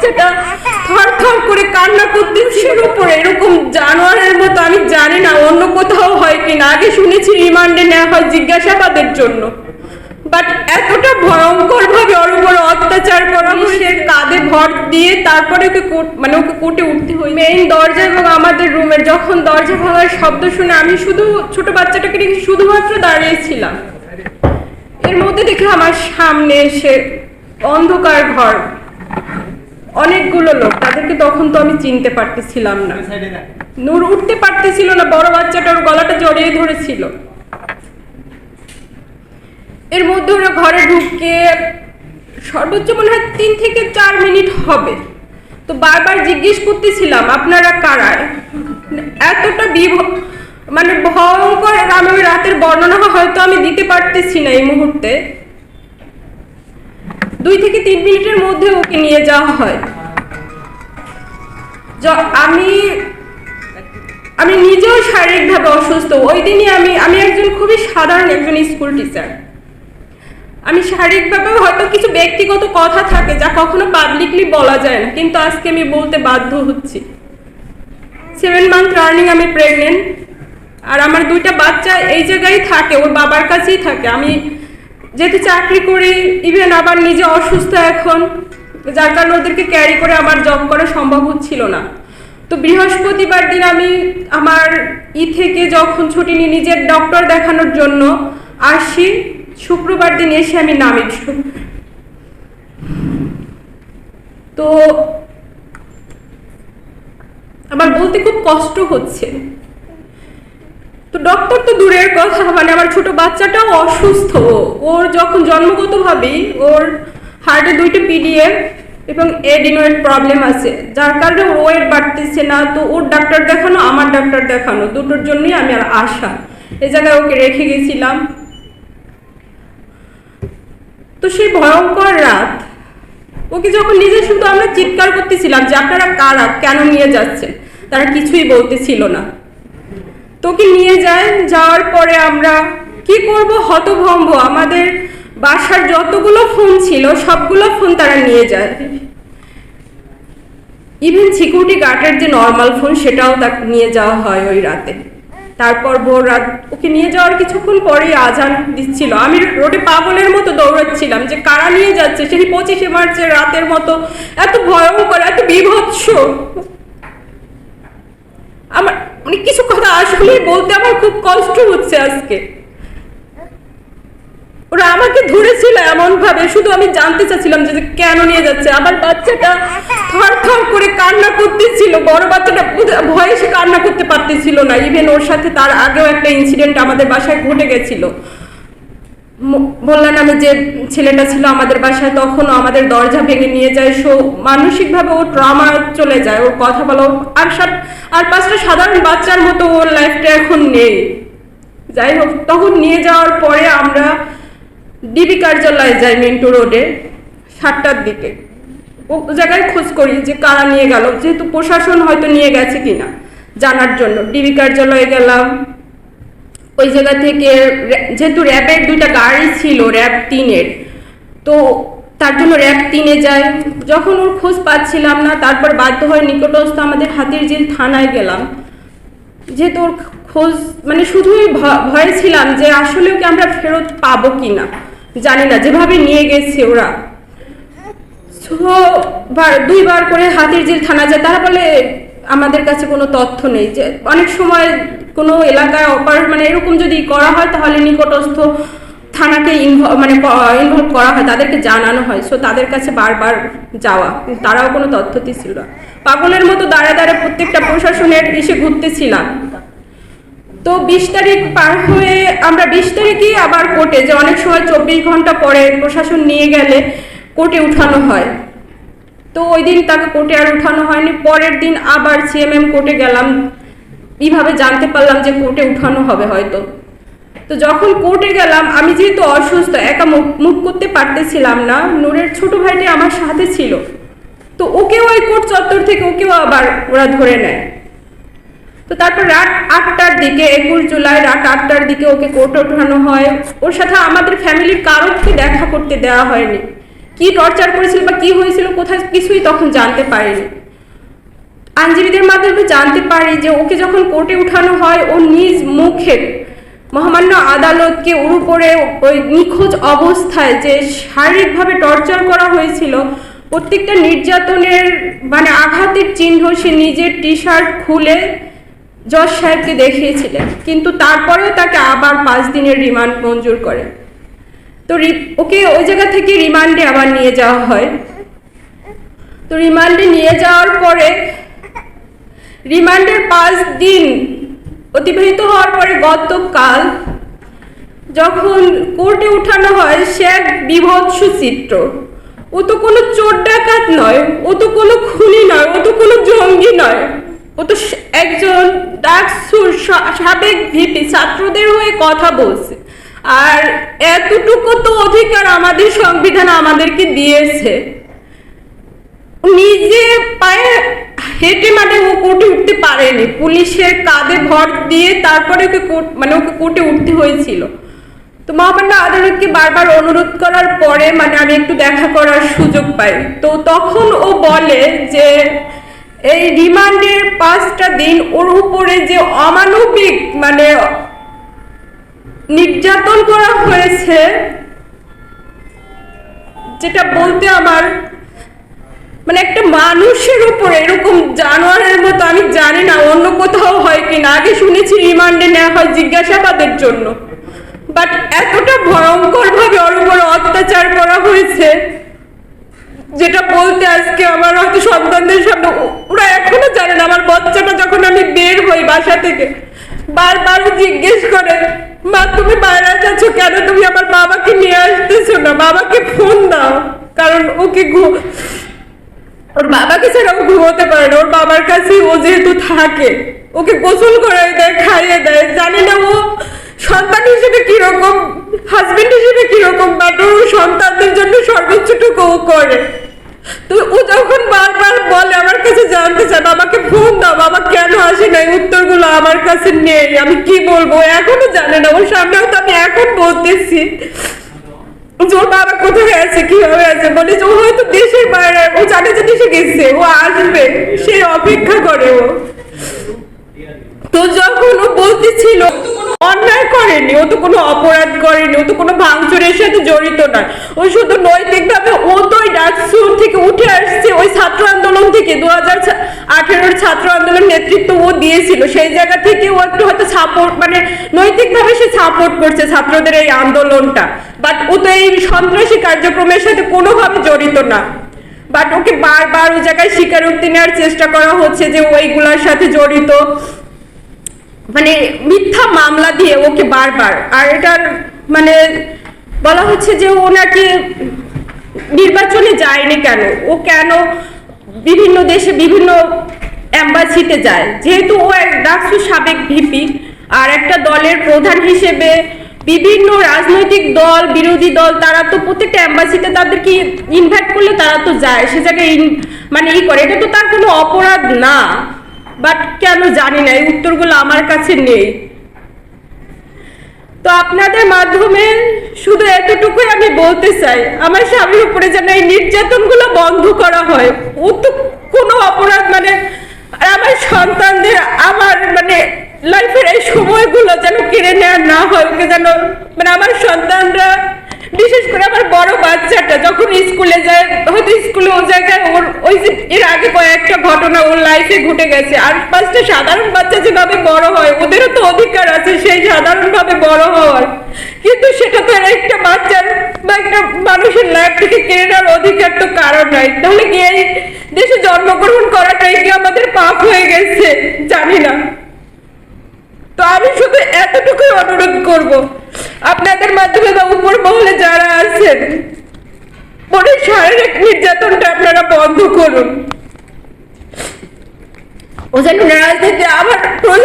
বাচ্চাটা থর থর করে কান্না করতে শুরু করে এরকম জানোয়ারের মতো আমি জানি না অন্য কোথাও হয় কিনা। আগে শুনেছি রিমান্ডে নেওয়া হয় জিজ্ঞাসাবাদের জন্য। বাট এতটা ভয়ঙ্কর ভাবে ওর উপর অত্যাচার করা হয় সে কাঁধে ভর দিয়ে তারপরে ওকে মানে ওকে কোটে উঠতে হয় মেইন দরজা এবং আমাদের রুমের যখন দরজা ভাঙার শব্দ শুনে আমি শুধু ছোট বাচ্চাটাকে রেখে শুধুমাত্র দাঁড়িয়েছিলাম এর মধ্যে দেখে আমার সামনে এসে অন্ধকার ঘর অনেকগুলো লোক তাদেরকে তখন তো আমি চিনতে পারতেছিলাম না। নূর উঠতে পারতেছিল না বড় বাচ্চাটা ওর গলাটা জড়িয়ে ধরেছিল। এর মধ্যে ওরা ঘরে ঢুকে সর্বোচ্চ মনে হয় তিন থেকে চার মিনিট হবে। তো বারবার জিজ্ঞেস করতেছিলাম আপনারা কারায় এতটা বিভ মানে ভয়ঙ্কর আমি রাতের বর্ণনা হয়তো আমি দিতে পারতেছি না এই মুহূর্তে। দুই থেকে তিন মিনিটের মধ্যে ওকে নিয়ে যাওয়া হয়। আমি আমি নিজেও শারীরিকভাবে অসুস্থ। ওই দিনই আমি আমি একজন খুবই সাধারণ একজন স্কুল টিচার। আমি শারীরিকভাবে হয়তো কিছু ব্যক্তিগত কথা থাকে যা কখনো পাবলিকলি বলা যায় না, কিন্তু আজকে আমি বলতে বাধ্য হচ্ছি। সেভেন মান্থ রানিং আমি প্রেগনেন্ট আর আমার দুইটা বাচ্চা এই জায়গায় থাকে, ওর বাবার কাছেই থাকে। আমি যেহেতু চাকরি করি ইভেন আবার নিজে অসুস্থ এখন, যার কারণে ওদেরকে ক্যারি করে আমার জব করা সম্ভব হচ্ছিল না। তো বৃহস্পতিবার দিন আমি আমার ই থেকে যখন ছুটি নিয়ে নিজের ডক্টর দেখানোর জন্য আসি। শুক্রবার দিন এসে আমি নামি। তো আমার বলতে খুব কষ্ট হচ্ছে। ডক্টর তো দূরের কথা মানে আমার ছোট বাচ্চাটাও অসুস্থ। ওর যখন জন্মগতভাবেই ওর হার্টে দুইটা পিডিএফ এবং এডিনোয়েড প্রবলেম আছে। যার কারণে ওয়েট বাড়তেছে না, তো ওর ডাক্তার দেখানো, আমার ডাক্তার দেখানো। দুটোর জন্যই আমি আর আশা। এ জায়গায় ওকে রেখে গেছিলাম। তো সেই ভয়ঙ্কর রাত। ওকে যখন নিজে শুধু আমরা চিৎকার করতেছিলাম যে, আপনারা কারা? কেন নিয়ে যাচ্ছেন? তারা কিছুই বলতেছিল না। তোকে নিয়ে যায় যাওয়ার পরে আমরা কি করব? হতভম্ব। আমাদের বাসার যতগুলো ফোন ছিল, সবগুলো ফোন তারা নিয়ে যায়। ইভেন সিকিউরিটি গার্ডের যে নর্মাল ফোন সেটাও তাকে, নিয়ে যাওয়া হয় ওই রাতে। তারপর ভোর রাত ওকে নিয়ে যাওয়ার কিছুক্ষণ পরেই আজান দিচ্ছিল। আমি রোডে পাগলের মতো দৌড়াচ্ছিলাম যে কারা নিয়ে যাচ্ছে? সেই পঁচিশে মার্চের রাতের মতো। এত ভয়ঙ্কর, এত বিভৎস। আমার মানে কিছু কথা আসলে বলতে আমার খুব কষ্ট হচ্ছে আজকে। ওরা আমাকে ধরেছিল এমন ভাবে শুধু আমি জানতে চাচ্ছিলাম যে যে কেন নিয়ে যাচ্ছে। আমার বাচ্চাটা থর থর করে কান্না করতেছিল, বড় বাচ্চাটা ভয়ে সে কান্না করতে পারতেছিল না। ইভেন ওর সাথে তার আগেও একটা ইনসিডেন্ট আমাদের বাসায় ঘটে গেছিল। বললাম আমি যে ছেলেটা ছিল আমাদের বাসায়, তখনও আমাদের দরজা ভেঙে নিয়ে যায়, সো মানসিকভাবে ও ট্রমা চলে যায়, ওর কথা বলো। আর সাত- আর পাঁচটা সাধারণ বাচ্চার মতো ওর লাইফটা এখন নেই। যাই হোক, তখন নিয়ে যাওয়ার পরে আমরা ডিবি কার্যালয়ে যাই মিন্টু রোডে, সাতটার দিকে। ও জায়গায় খোঁজ করি যে কারা নিয়ে গেল, যেহেতু প্রশাসন হয়তো নিয়ে গেছে কিনা জানার জন্য। ডিবি কার্যালয়ে গেলাম ওই জায়গা থেকে যেহেতু র্যাবের দুইটা গাড়ি ছিল র্যাব তিনের, তো তার জন্য র্যাব তিনে যায়। যখন ওর খোঁজ পাচ্ছিলাম না, তারপর বাধ্য হয়ে নিকটস্থ আমাদের হাতির জিল থানায় গেলাম। যেহেতু ওর খোঁজ মানে শুধুই ভয়ে ছিলাম যে আসলে ওকে আমরা ফেরত পাবো কি না জানি না, যেভাবে নিয়ে গেছে ওরা। দুইবার করে হাতির জিল থানা যায়। তারা বলে আমাদের কাছে কোনো তথ্য নেই। যে অনেক সময় কোনো এলাকায় অপার মানে এরকম যদি করা হয়, তাহলে নিকটস্থ থানাকে ইনভলভ মানে ইনভলভ করা হয়, তাদেরকে জানানো হয়। সো তাদের কাছে বারবার যাওয়া। তারাও কোনো তথ্য দিচ্ছিল না। পাগলের মতো দাঁড়া দাঁড়া প্রত্যেকটা প্রশাসনের এসে ঘুরতেছিলাম। তো বিশ তারিখ পার হয়ে আমরা বিশ তারিখই আবার কোর্টে যে অনেক সময় চব্বিশ ঘণ্টা পরে প্রশাসন নিয়ে গেলে কোর্টে উঠানো হয়। তো ওই দিন তাকে কোর্টে আর উঠানো হয়নি। পরের দিন আবার সিএমএম কোর্টে গেলাম। এইভাবে জানতে পারলাম যে কোর্টে উঠানো হবে হয়তো। তো যখন কোর্টে গেলাম, আমি যেহেতু অসুস্থ, একা মুখ করতে পারতেছিলাম না, নূরের ছোট ভাইটি আমার সাথে ছিল। তো ওকেও ওই কোর্ট চত্বর থেকে ওকেও আবার ওরা ধরে নেয়। তো তারপর রাত আটটার দিকে, একুশ জুলাই রাত আটটার দিকে ওকে কোর্টে ওঠানো হয়। ওর সাথে আমাদের ফ্যামিলির কারোকে দেখা করতে দেওয়া হয়নি। কি টর্চার করেছিল বা কি হয়েছিল কোথায় কিছুই তখন জানতে পারেনি। আইনজীবীদের মাধ্যমে জানতে পারি যে ওকে যখন কোর্টে উঠানো হয়, ও নিজ মুখে মহামান্য আদালতকে ওর উপরে ওই নিখোঁজ অবস্থায় যে শারীরিকভাবে টর্চার করা হয়েছিল, প্রত্যেকটা নির্যাতনের মানে আঘাতের চিহ্ন সে নিজের টি শার্ট খুলে জজ সাহেবকে দেখিয়েছিলেন। কিন্তু তারপরেও তাকে আবার পাঁচ দিনের রিমান্ড মঞ্জুর করে। তো ওকে ওই জায়গা থেকে রিমান্ডে আবার নিয়ে যাওয়া হয়। তো রিমান্ডে নিয়ে যাওয়ার পরে রিমান্ডের পাঁচ দিন অতিবাহিত হওয়ার পরে গতকাল যখন কোর্টে উঠানো হয়, সে এক বিভৎস চিত্র। ও তো কোনো চোর ডাকাত নয়, ও তো কোনো খুনি নয়, ও তো কোনো জঙ্গি নয়। ও তো একজন ডাকসুর সাবেক ভিপি, ছাত্রদের হয়ে কথা বলছে। আর এতটুকু তো অধিকার আমাদের সংবিধান আমাদেরকে দিয়েছে। নিজে পায়ে হেঁটে মানে ও কোর্টে উঠতে পারেনি। পুলিশের কাঁধে ভর দিয়ে তারপরে ওকে মানে ওকে কোর্টে উঠতে হয়েছিল। তো মহামান্য আদালতকে বারবার অনুরোধ করার পরে মানে আমি একটু দেখা করার সুযোগ পাই। তো তখন ও বলে যে, এই রিমান্ডের পাঁচটা দিন ওর উপরে যে অমানবিক মানে নির্যাতন করা হয়েছে, যেটা বলতে আমার মানে একটা মানুষের উপর এরকম জানোয়ারের মতো আমি জানি না, অন্য কোথাও হয় কি না। আগে শুনেছি রিমান্ডে নেওয়া হয় জিজ্ঞাসাবাদের জন্য। বাট এতটা ভয়ঙ্কর ভাবে ওর উপর অত্যাচার করা হয়েছে, যেটা বলতে আজকে আমার হয়তো সন্তানদের সামনে, ওরা এখনও জানে না। আমার বাচ্চাটা যখন আমি বের হই বাসা থেকে, বারবার জিজ্ঞেস করে মা, তুমি বাইরে যাচ্ছ কেন? তুমি আমার বাবাকে নিয়ে আসতেছো না। বাবাকে ফোন দাও। কারণ ওকে ওর বাবাকে ছাড়া ও ঘুমোতে পারে না। ওর বাবার কাছে ও যেহেতু থাকে, ওকে গোসল করাই দেয়, খাইয়ে দেয়। জানি না ও সন্তান হিসেবে কীরকম হাজবেন্ড হিসেবে কীরকম বাট ওর সন্তানদের জন্য সর্বোচ্চটুকু ও করে। তো ও যখন বারবার বলে, আমার কাছে জানতে চায় বাবাকে ফোন দাও, বাবা কেন আসে না এই উত্তরগুলো আমার কাছে নেই, আমি কি বলব? এখনও জানে না, ওর সামনেও তো আমি এখন বলতেছি। যে বাবা কোথায় আছে, কীভাবে আছে? বলে ও হয়তো দেশের বাইরে, ও জানে যে দেশে গেছে, ও আসবে, সে অপেক্ষা করে ও। তো যখন ও বলতেছিল অন্যায় করেনি, ও তো কোনো অপরাধ করেনি, ও তো কোনো ভাঙচুরের সাথে জড়িত নয়। ও শুধু নৈতিকভাবে, ও তো ওই ডাকসুর থেকে উঠে আসছে, ওই ছাত্র আন্দোলন থেকে। দু হাজার আঠেরোর ছাত্র আন্দোলন নেতৃত্ব ও দিয়েছিল। সেই জায়গা থেকে ও একটু হয়তো সাপোর্ট মানে নৈতিকভাবে সে সাপোর্ট করছে ছাত্রদের এই আন্দোলনটা। বাট ও তো এই সন্ত্রাসী কার্যক্রমের সাথে কোনোভাবে জড়িত না। বাট ওকে বারবার ওই জায়গায় স্বীকারোক্তি নেওয়ার চেষ্টা করা হচ্ছে যে ওইগুলোর সাথে জড়িত। মানে মিথ্যা মামলা দিয়ে ওকে বারবার। আর এটার মানে বলা হচ্ছে যে ও নাকি নির্বাচনে যায়নি কেন? ও কেন বিভিন্ন দেশে বিভিন্ন অ্যাম্বাসিতে যায়? যেহেতু ও এক ডাকসু সাবেক ভিপি আর একটা দলের প্রধান হিসেবে বিভিন্ন রাজনৈতিক দল, বিরোধী দল, তারা তো প্রত্যেকটা অ্যাম্বাসিতে তাদেরকে ইনভাইট করলে তারা তো যায়, সে জায়গায় মানে ই করে। এটা তো তার কোনো অপরাধ না। বাট কেন জানি না, এই উত্তরগুলো আমার কাছে নেই। তো আপনাদের মাধ্যমে শুধু এতটুকুই আমি বলতে চাই, আমার স্বামীর উপরে যেন এই নির্যাতনগুলো বন্ধ করা হয়। ও তো কোনো অপরাধ মানে আর আমার সন্তানদের, আমার মানে লাইফের এই সময়গুলো যেন কেড়ে নেওয়া না হয়, ওকে যেন মানে আমার সন্তানরা বিশেষ করে আমার বড় বাচ্চাটা যখন স্কুলে যায়, হয়তো স্কুলে ও জায়গায় ওর, ওই যে এর আগে কয়েকটা ঘটনা ওর লাইফে ঘটে গেছে। আর পাঁচটা সাধারণ বাচ্চা যেভাবে বড় হয়, ওদেরও তো অধিকার আছে সেই সাধারণভাবে বড় হওয়ার। কিন্তু সেটা তো একটা বাচ্চার বা একটা মানুষের লাইফ থেকে কেড়ে নেওয়ার অধিকার তো কারণ নাই। তাহলে কি এই দেশে জন্মগ্রহণ করাটাই কি আমাদের পাপ হয়ে গেছে? জানি না। তো আমি শুধু এতটুকুই অনুরোধ করব। আপনাদের মাধ্যমে বা উপর মহলে যারা আছেন, পরে শারীরিক নির্যাতনটা আপনারা বন্ধ করুন। ও যেন রাজনীতি আমার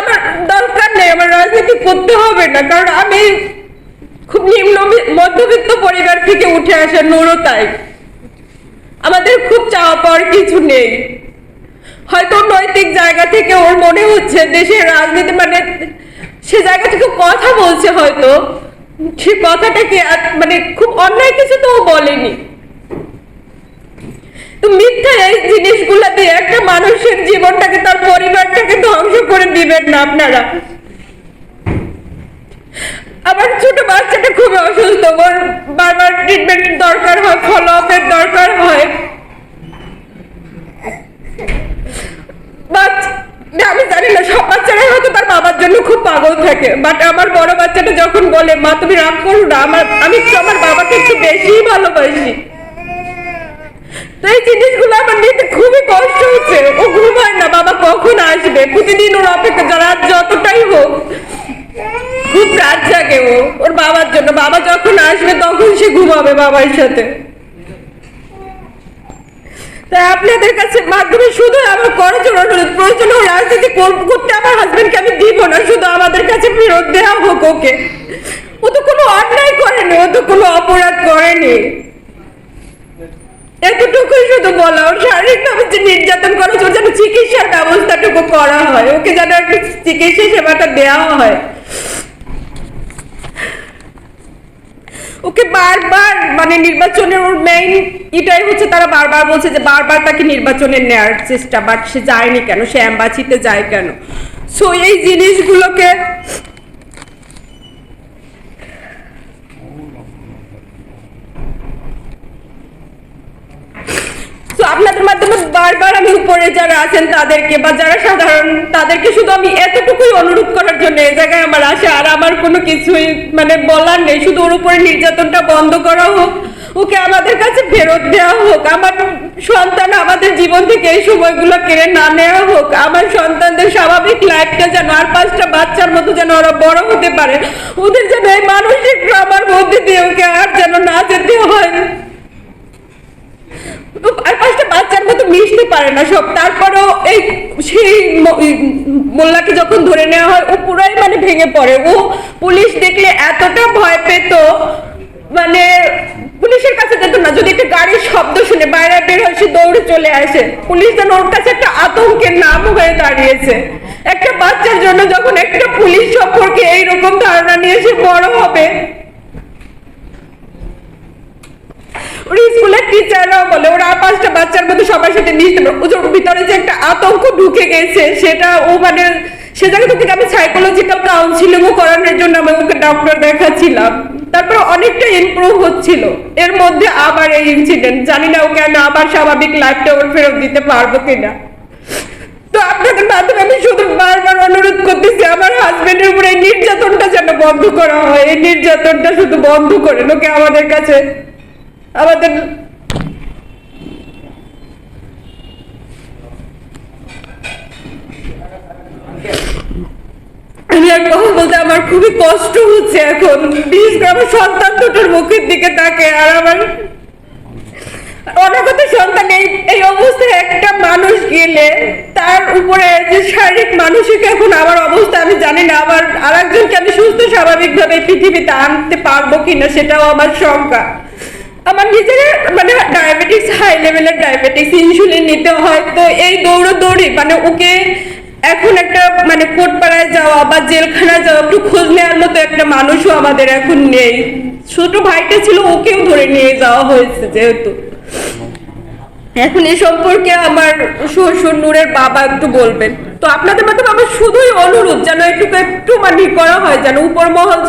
আমার দরকার নেই, আমার রাজনীতি করতে হবে না, কারণ আমি খুব নিম্ন মধ্যবিত্ত পরিবার থেকে উঠে আসা নুরো তাই আমাদের খুব চাওয়া পাওয়ার কিছু নেই। হয়তো নৈতিক জায়গা থেকে ওর মনে হচ্ছে দেশের রাজনীতি মানে সে জায়গা থেকে কথা বলছে হয়তো। সে কথাটাকে মানে খুব অন্যায় কিছু তো বলেনি। মিথ্যা এই জিনিসগুলো দিয়ে একটা মানুষের জীবনটাকে তার পরিবারটাকে ধ্বংস করে দিবেন না আপনারা। আমার ছোট বাচ্চাটা খুবই অসুস্থ, ওর বারবার ট্রিটমেন্ট দরকার হয় ফলো আপের দরকার হয়। আমি জানি না, সব বাচ্চারাই হয়তো তার বাবার জন্য খুব পাগল থাকে। বাট আমার বড় বাচ্চাটা যখন বলে, মা, তুমি রাগ করো না, আমার, আমি একটু আমার বাবাকে একটু বেশিই ভালোবাসি। তো এই জিনিসগুলো আমার নিতে খুবই কষ্ট হচ্ছে। ও ঘুমায় না, বাবা কখন আসবে? প্রতিদিন ওর অপেক্ষা রাত যতটাই হোক, খুব রাত জাগে ও, ওর বাবার জন্য। বাবা যখন আসবে, তখন সে ঘুমাবে বাবার সাথে। তাই আপনাদের কাছে মাধ্যমে শুধু আমার করজোর অনুরোধ, প্রয়োজন রাজনীতি কর- করতে আমার হাজবেন্ডকে আমি দিব না, শুধু আমাদের কাছে ফেরত দেওয়া হোক ওকে। ও তো কোনো অন্যায় করেনি, ও তো কোনো অপরাধ করেনি। এতটুকুই শুধু বলা, ওর শারীরিকভাবে যে নির্যাতন করা ওর যেন চিকিৎসার ব্যবস্থাটুকু করা হয়, ওকে যেন একটু চিকিৎসা সেবাটা দেওয়া হয়। ওকে বারবার মানে নির্বাচনের ওর মেইন এটাই হচ্ছে তারা বারবার বলছে যে বারবার তাকে নির্বাচনে নেওয়ার চেষ্টা বাট সে যায়নি কেন? সে অ্যাম্বাসিতে যায় কেন? সো এই জিনিসগুলোকে তো আপনাদের মাধ্যমে বারবার আমি উপরে যারা আছেন তাদেরকে বা যারা সাধারণ, তাদেরকে শুধু আমি এতটুকুই অনুরোধ করার জন্য এই জায়গায় আমার আসে আর আমার কোনো কিছুই মানে বলার নেই। শুধু ওর উপরে নির্যাতনটা বন্ধ করা হোক, ওকে আমাদের কাছে ফেরত দেওয়া হোক, আমার সন্তান আমাদের জীবন থেকে এই সময়গুলো কেড়ে না নেওয়া হোক, আমার সন্তানদের স্বাভাবিক লাইফটা যেন আর পাঁচটা বাচ্চার মতো যেন ওরা বড় হতে পারে, ওদের যেন এই মানসিক আমার মধ্যে দিয়ে ওকে আর যেন না যেতে হয়। আর পাঁচটা বাচ্চার মতো মিশতে পারে না সব। তারপরেও এই সেই মোল্লাকে যখন ধরে নেওয়া হয়, ও পুরাই মানে ভেঙে পড়ে। ও পুলিশ দেখলে এতটা ভয় পেত মানে পুলিশের কাছে যেত না। যদি একটা গাড়ির শব্দ শুনে বাইরে বের হয় সে দৌড়ে চলে আসে, পুলিশ যেন ওর কাছে একটা আতঙ্কের নাম হয়ে দাঁড়িয়েছে। একটা বাচ্চার জন্য যখন একটা পুলিশ সম্পর্কে এইরকম ধারণা নিয়ে সে বড় হবে ওর স্কুলের টিচাররাও বলে, ওরা পাঁচটা বাচ্চার মধ্যে সবার সাথে মিশতে ওর ভিতরে যে একটা আতঙ্ক ঢুকে গেছে, সেটা ও মানে সে জায়গা থেকে আমি সাইকোলজিক্যাল কাউন্সিলিংও করানোর জন্য আমি ওকে ডক্টর দেখাচ্ছিলাম। তারপর অনেকটা ইমপ্রুভ হচ্ছিল। এর মধ্যে আবার এই ইনসিডেন্ট জানি না ওকে আমি আবার স্বাভাবিক লাইফটা ওর ফেরত দিতে পারব কিনা। তো আপনাদের মাধ্যমে আমি শুধু বারবার অনুরোধ করতেছি, আমার হাজবেন্ডের উপরে এই নির্যাতনটা যেন বন্ধ করা হয়। এই নির্যাতনটা শুধু বন্ধ করেন, ওকে আমাদের কাছে আমাদের আমি কথা আমার খুবই কষ্ট হচ্ছে এখন। বিশেষ করে সন্তান দুটোর মুখের দিকে তাকে আর আমার অনাগত সন্তান এই অবস্থায় একটা মানুষ গেলে তার উপরে যে শারীরিক মানসিক এখন আমার অবস্থা আমি জানি না, আবার আরেকজনকে আমি সুস্থ স্বাভাবিকভাবে পৃথিবীতে আনতে পারব কিনা সেটাও আমার শঙ্কা। আমার নিজের মানে ডায়াবেটিস হাই লেভেলের ডায়াবেটিস ইনসুলিন নিতে হয়। তো এই দৌড়োদৌড়ি মানে ওকে এখন একটা মানে কোটপাড়ায় যাওয়া বা জেলখানায় যাওয়া, একটু খোঁজ নেওয়ার মতো একটা মানুষও আমাদের এখন নেই। ছোট ভাইটা ছিল, ওকেও ধরে নিয়ে যাওয়া হয়েছে যেহেতু। এখন এ সম্পর্কে আমার শ্বশুর নূরের বাবা একটু বলবেন। তো আপনাদের মাধ্যমে আমার শুধুই অনুরোধ, যেন একটু একটু মানে করা হয়, যেন উপর মহল